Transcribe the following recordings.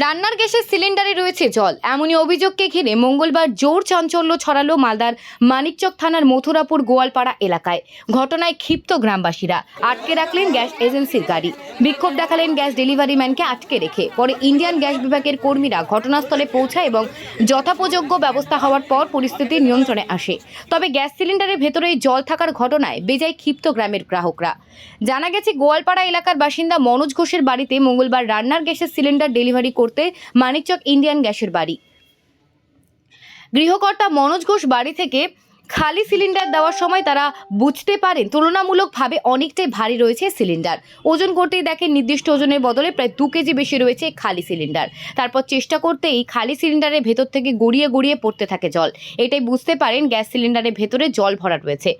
রান্নার গ্যাসের সিলিন্ডারে রয়েছে জল। এমনই অভিযোগকে ঘিরে মঙ্গলবার জোর চাঞ্চল্য ছড়ালো মালদার মানিকচক থানার মথুরাপুর গোয়ালপাড়া এলাকায়। ঘটনায় ক্ষিপ্ত গ্রামবাসীরা। আটকে রাখলেন গ্যাস এজেন্সির গাড়ি। বিক্ষোভ দেখালেন গ্যাস ডেলিভারি ম্যানকে আটকে রেখে। পরে ইন্ডিয়ান গ্যাস বিভাগের কর্মীরা ঘটনাস্থলে পৌঁছায় এবং যথাপযোগ্য ব্যবস্থা হওয়ার পর পরিস্থিতি নিয়ন্ত্রণে আসে। তবে গ্যাস সিলিন্ডারের ভেতরেই জল থাকার ঘটনায় বেজায় ক্ষিপ্ত গ্রামের গ্রাহকরা। জানা গেছে, গোয়ালপাড়া এলাকার বাসিন্দা মনোজ ঘোষের বাড়িতে মঙ্গলবার রান্নার গ্যাসের সিলিন্ডার ডেলিভারি করতে মানিকচক ইন্ডিয়ান গ্যাসের বাড়ি। গৃহকর্তা মনোজ ঘোষ বাড়ি থেকে খালি সিলিন্ডার দেওয়ার সময় তারা বুঝতে পারেন, তুলনামূলকভাবে অনেকটাই ভারী রয়েছে সিলিন্ডার। ওজন করতেই দেখেন নির্দিষ্ট ওজনের বদলে প্রায় দু কেজি বেশি রয়েছে খালি সিলিন্ডার। তারপর চেষ্টা করতেই খালি সিলিন্ডারের ভেতর থেকে গড়িয়ে গড়িয়ে পড়তে থাকে জল। এটাই বুঝতে পারেন গ্যাস সিলিন্ডারের ভেতরে জল ভরা রয়েছে।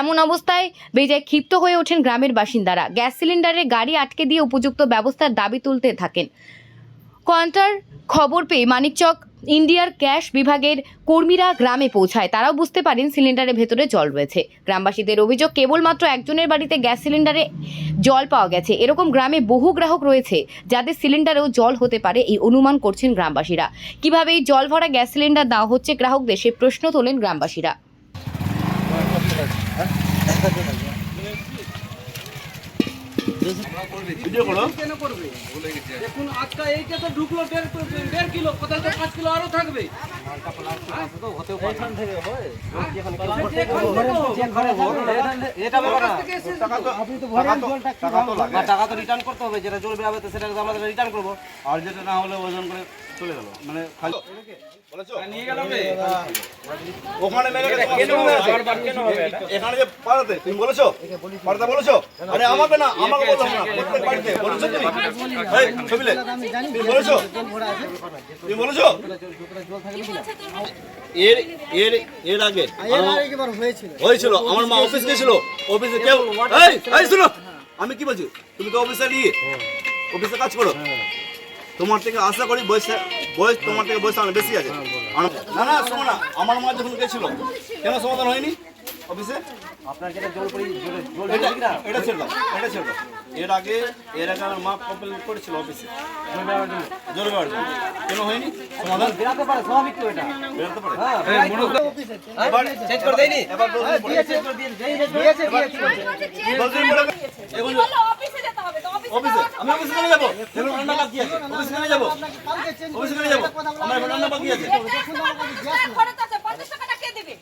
এমন অবস্থায় বেজায় ক্ষিপ্ত হয়ে ওঠেন গ্রামের বাসিন্দারা। গ্যাস সিলিন্ডারে গাড়ি আটকে দিয়ে উপযুক্ত ব্যবস্থার দাবি তুলতে থাকেন। কোয়ান্টার খবর পেয়ে মানিকচক ইন্ডিয়ার গ্যাস বিভাগের কর্মীরা গ্রামে পৌঁছায়। তারাও বুঝতে পারেন সিলিন্ডারের ভেতরে জল রয়েছে। গ্রামবাসীদের অভিযোগ, কেবলমাত্র একজনের বাড়িতে গ্যাস সিলিন্ডারে জল পাওয়া গেছে। এরকম গ্রামে বহু গ্রাহক রয়েছে যাদের সিলিন্ডারেও জল হতে পারে এই অনুমান করছেন গ্রামবাসীরা। কীভাবে এই জল ভরা গ্যাস সিলিন্ডার দেওয়া হচ্ছে গ্রাহকদের সে প্রশ্ন তোলেন গ্রামবাসীরা। ভিডিও করো। দেখুন, আজকে এইটা তো ঢুকলো দেড় কিলো, কোথায় তো পাঁচ কিলো আরও থাকবে। টাকা তো টাকা তো টাকা তো লাগে। টাকা তো রিটার্ন করতে হবে যেটা জল বেরাবে সেটা তো আমরা রিটার্ন করব। আর যেটা না হলে ওজন করে চলে গেল। মানে খালি বলেছ? নিয়ে গেল ওখানে এখানে যে পাড়াতে তুমি বলেছ? পাড়াতে বলেছ? আরে আমাকে না আমাকে বললাম না। প্রত্যেক বাড়িতে। বলেছ তুমি? এই ছবিলে। তুমি বলেছ? তুমি বলেছ? এর এর এর আগে হয়েছিল? আমার মা অফিস গেছিল। অফিসে কেউ এই শুনো। আমি কি বলছি? তুমি তো অফিসে নিয়ে অফিসে কাজ করো। তোমার থেকে আশা করি বয়স বয়স তোমার থেকে বয়স আমার বেশি আছে। না না শোনো না। আমার মা যখন গেছিল কেন সমাধান হয়নি অফিসে? আপনার যেটা জল পরি জলে- জল এটা বেরাবে কিনা এটা এটা ছিল এর আগে এর আগে আমার মা কমপ্লেন করেছিল অফিসে জল বেরাবার জন্য। জোরে বাড়ি কেন হয়নি? সমাধান? বেরাতে পারে স্বাভাবিক তো এটা বেরোতে পারে। হ্যাঁ এবার চেঞ্জ করে দেয়নি? এবার দশ দিন পরে- চেঞ্জ করে দিয়ে দিয়েছে। দশ দিন পরে এখন অফিসে যেতে হবে তো? অফিসে আমি অফিসে কেন যাব। এখন রান্না বাকি আছে অফিসে কেন যাব। অফিসে কেন যাব। আমার রান্না বাকি আছে যাবে। খরচ আছে পঞ্চাশ টাকাটা কে দেবে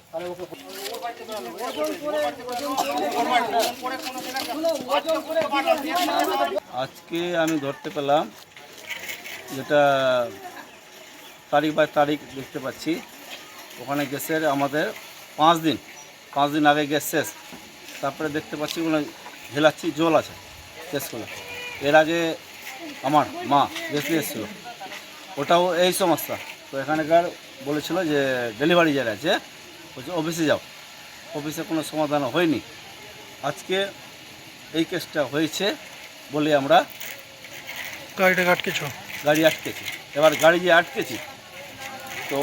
আজকে আমি ধরতে পেলাম যেটা তারিখ বাই তারিখ দেখতে পাচ্ছি। ওখানে গ্যাসের আমাদের পাঁচ দিন পাঁচ দিন আগে গ্যাস শেষ। তারপরে দেখতে পাচ্ছি ওগুলো ঝেলাচ্ছি জল আছে গ্যাসগুলো এর আগে আমার মা গ্যাস দিয়ে এসেছিল। ওটাও এই সমস্যা। তো এখানকার বলেছিল যে ডেলিভারি যারা আছে, বলছে, অফিসে যাও। অফিসে কোনো সমাধান হয়নি। আজকে এই কেসটা হয়েছে বলে আমরা গাড়িটাকে আটকেছ? গাড়ি আটকেছি। এবার গাড়ি যে আটকেছি তো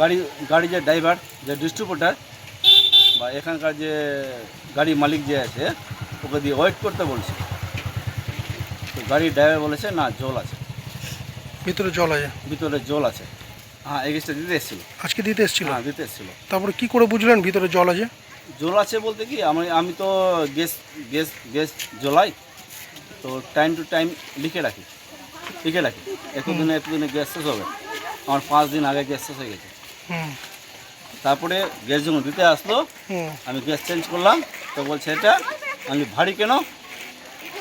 গাড়ি গাড়ি যে ড্রাইভার যে ডিস্ট্রিবিউটার বা এখানকার যে গাড়ি মালিক যে আছে ওকে দিয়ে ওয়েট করতে বলছে। তো গাড়ির ড্রাইভার বলেছে না জল আছে। ভিতরে জল আছে। ভিতরে জল আছে। হ্যাঁ এগেস্টটা দিতে এসেছিল। আজকে দিতে এসেছিল? হ্যাঁ দিতে এসেছিল। তারপরে কি করে বুঝলেন ভিতরে জল আছে? জল আছে বলতে কি আমি আমি তো গ্যাস গ্যাস গ্যাস জ্বলাই তো টাইম টু টাইম লিখে রাখি লিখে রাখি। এতদিনে এতদিনে গ্যাস শেষ হবে। আমার পাঁচ দিন আগে গ্যাস শেষ হয়ে গেছে। তারপরে গ্যাস যখন দিতে আসলো আমি গ্যাস চেঞ্জ করলাম তো বলছে এটা আমি ভারী কেন?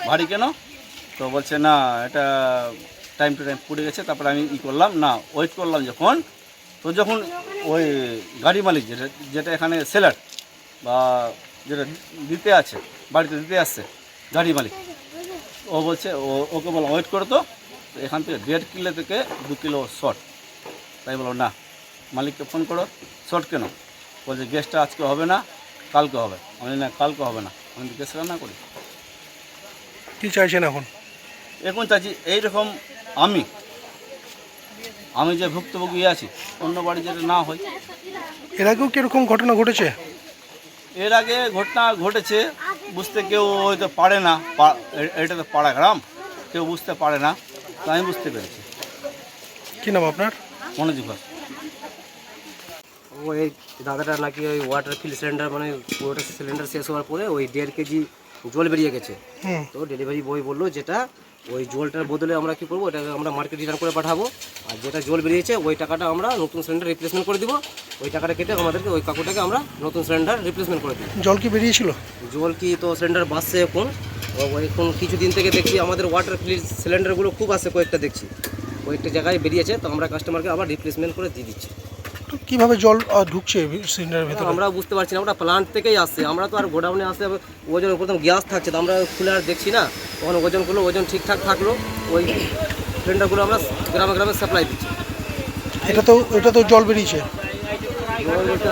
ভারী কেন? তো বলছে না এটা টাইম টু টাইম পড়ে গেছে তারপরে আমি ই করলাম না ওয়েট করলাম যখন তো যখন ওই গাড়ি মালিক যেটা যেটা এখানে সেলার বা যেটা দিতে আছে বাড়িতে দিতে আসছে গাড়ি মালিক ও বলছে ও ওকে বলো ওয়েট করো তো এখান থেকে দেড় কিলো থেকে দু কিলো শর্ট তাই বলো না মালিককে ফোন করো শর্ট কেন? বলছে গ্যাসটা আজকে হবে না কালকে হবে। আমি না কালকে হবে না আমি তো গ্যাস রান্না করি। কি চাইছেন এখন? এখন চাচ্ছি এইরকম আমি? আমি যে ভুক্তভোগী আছি অন্য বাড়ি যেটা না হয়। এর আগেও কি এরকম ঘটনা ঘটেছে? এর আগে ঘটনা ঘটেছে বুঝতে কেউ হয়তো পারে না পা- এটা তো পাড়া গ্রাম কেউ বুঝতে পারে না তো আমি বুঝতে পেরেছি। কি নাম আপনার? মনোজ ঘোষ। ওই দাদাটা নাকি ওই ওয়াটার ফিল সিলিন্ডার মানে পুরোটা সিলিন্ডার শেষ হওয়ার পরে ওই দেড় কেজি জল বেরিয়ে গেছে। তো ডেলিভারি বয় বলল যেটা ওই জলটার বদলে আমরা কি করব? ওটাকে আমরা মার্কেট রিটার্ন করে পাঠাবো। আর যেটা জল বেরিয়েছে ওই টাকাটা আমরা নতুন সিলিন্ডার রিপ্লেসমেন্ট করে দিব। ওই টাকাটা কেটে আমাদেরকে ওই কাকুটাকে আমরা নতুন সিলিন্ডার রিপ্লেসমেন্ট করে দিই জল কি বেরিয়েছিল? জল কি তো সিলিন্ডার বাসছে এখন। এখন কিছুদিন থেকে দেখছি আমাদের ওয়াটার ফিল সিলিন্ডারগুলো খুব আসে কয়েকটা দেখছি। কয়েকটা জায়গায় বেরিয়েছে তো আমরা কাস্টমারকে আবার রিপ্লেসমেন্ট করে দিয়ে দিচ্ছি। কীভাবে জল ঢুকছে সিলিন্ডারের ভেতরে? আমরা বুঝতে পারছি না ওটা প্লান্ট থেকেই আসছে। আমরা তো আর গোডাউনে আসে ওজন প্রথম গ্যাস থাকছে তো আমরা খুলে আর দেখছি না। তখন ওজন করল ওজন ঠিকঠাক থাকল ওই সিলিন্ডারগুলো আমরা গ্রামে গ্রামে সাপ্লাই দিচ্ছি। এটা তো এটা তো জল বেরিয়েছে।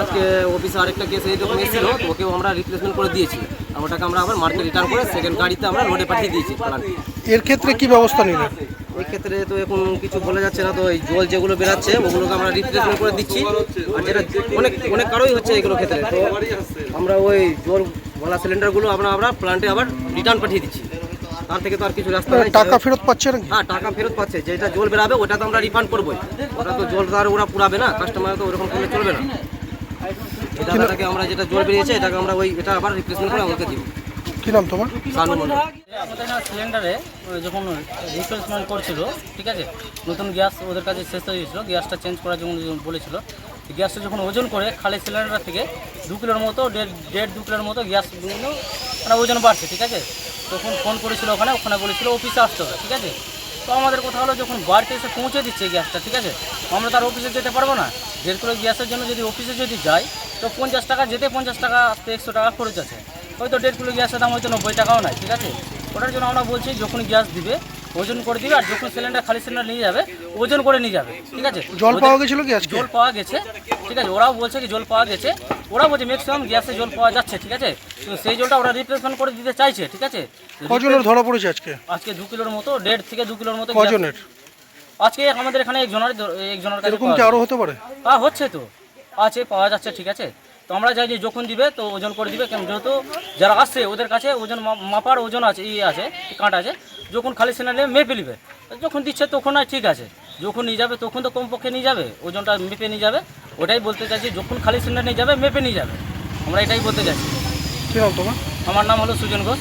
আজকে অফিসে আরেকটা কেস এই যখন এসেছিল ওকেও আমরা রিপ্লেসমেন্ট করে দিয়েছি। আর ওটাকে আমরা আবার মার্কেট রিটার্ন করে সেকেন্ড গাড়িতে আমরা রোডে পাঠিয়ে দিয়েছি এর ক্ষেত্রে কি ব্যবস্থা নিলেন? ওই ক্ষেত্রে তো এখন কিছু বলা যাচ্ছে না তো এই জল যেগুলো বেরাচ্ছে ওগুলোকে আমরা রিপ্লেসমেন্ট করে দিচ্ছি। আর যেটা অনেক অনেক কারোই হচ্ছে এগুলো ক্ষেত্রে। তো আমরা ওই জল বলা সিলিন্ডারগুলো আমরা আমরা প্লান্টে আবার রিটার্ন পাঠিয়ে দিচ্ছি। তার থেকে তো আর কিছু রাস্তা নেই। টাকা ফেরত পাচ্ছে নাকি? হ্যাঁ টাকা ফেরত পাচ্ছে। যেটা জল বেরাবে ওটা তো আমরা রিফান্ড করবোই। ওটা তো জল আর ওরা পুরাবে না কাস্টমার তো ওরকম করলে চলবে না। এটা দাদাটাকে আমরা যেটা জল বেরিয়েছে এটাকে আমরা ওই এটা আবার রিপ্লেসমেন্ট করে আমাকে দিব। কি নাম তোমার? আমাদের না সিলিন্ডারে যখন রিপ্লেসমেন্ট করছিল, ঠিক আছে? নতুন গ্যাস ওদের কাছে শেষ হয়ে গেছিল গ্যাসটা চেঞ্জ করার জন্য বলেছিল গ্যাসটা যখন ওজন করে খালি সিলিন্ডার থেকে দু কিলোর মতো, দেড় দেড়, দু কিলোর মতো গ্যাস মানে ওজন বাড়ছে, ঠিক আছে? তখন ফোন করেছিল ওখানে ওখানে বলেছিল অফিসে আসতে হবে, ঠিক আছে? তো আমাদের কথা হলো যখন বাড়িতে এসে পৌঁছে দিচ্ছে গ্যাসটা ঠিক আছে? আমরা তার অফিসে যেতে পারব না। দেড় কিলো গ্যাসের জন্য যদি অফিসে যদি যাই, তো পঞ্চাশ টাকা, যেতে পঞ্চাশ টাকা, আসতে একশো টাকা খরচ আছে। হয়তো দেড় কিলো গ্যাসের দাম হয়তো নব্বই টাকাও নাই ঠিক আছে? ওটার জন্য আমরা বলছি যখন গ্যাস দিবে ওজন করে দিবে আর যখন সিলিন্ডার খালি সিলিন্ডার নিয়ে যাবে ওজন করে নিয়ে যাবে ঠিক আছে? জল পাওয়া গেছিল কি আজকে? জল পাওয়া গেছে ঠিক আছে? ওরাও বলছে কি জল পাওয়া গেছে ওরা বলছে ম্যাক্সিমাম গ্যাসে জল পাওয়া যাচ্ছে ঠিক আছে? তো সেই জলটা ওরা রিপ্লেসমেন্ট করে দিতে চাইছে ঠিক আছে? কজনের ধরা পড়েছে আজকে? আজকে দু কিলোর মতো দেড় থেকে দু কিলোর মতো কজনের আজকে আমাদের এখানে একজনের একজনের কাছে এরকম কি। আরও হতে পারে? হ্যাঁ হচ্ছে তো। আছে পাওয়া যাচ্ছে ঠিক আছে? তো আমরা চাই যে যখন দিবে তো ওজন করে দিবে কেন যেহেতু যারা আসছে ওদের কাছে ওজন মা- মাপার ওজন আছে ইয়ে আছে কাঁট আছে যখন খালি সেনা নিয়ে মেপে নিবে। যখন দিচ্ছে তখন আর ঠিক আছে যখন নিয়ে যাবে তখন তো কমপক্ষে নিয়ে যাবে ওজনটা মেপে নিয়ে যাবে ওটাই বলতে চাইছি যখন খালি সিলিন্ডার নিয়ে যাবে মেপে নিয়ে যাবে আমরা এটাই বলতে চাইছি। কী নাম তোমার? আমার নাম হলো সুজন ঘোষ।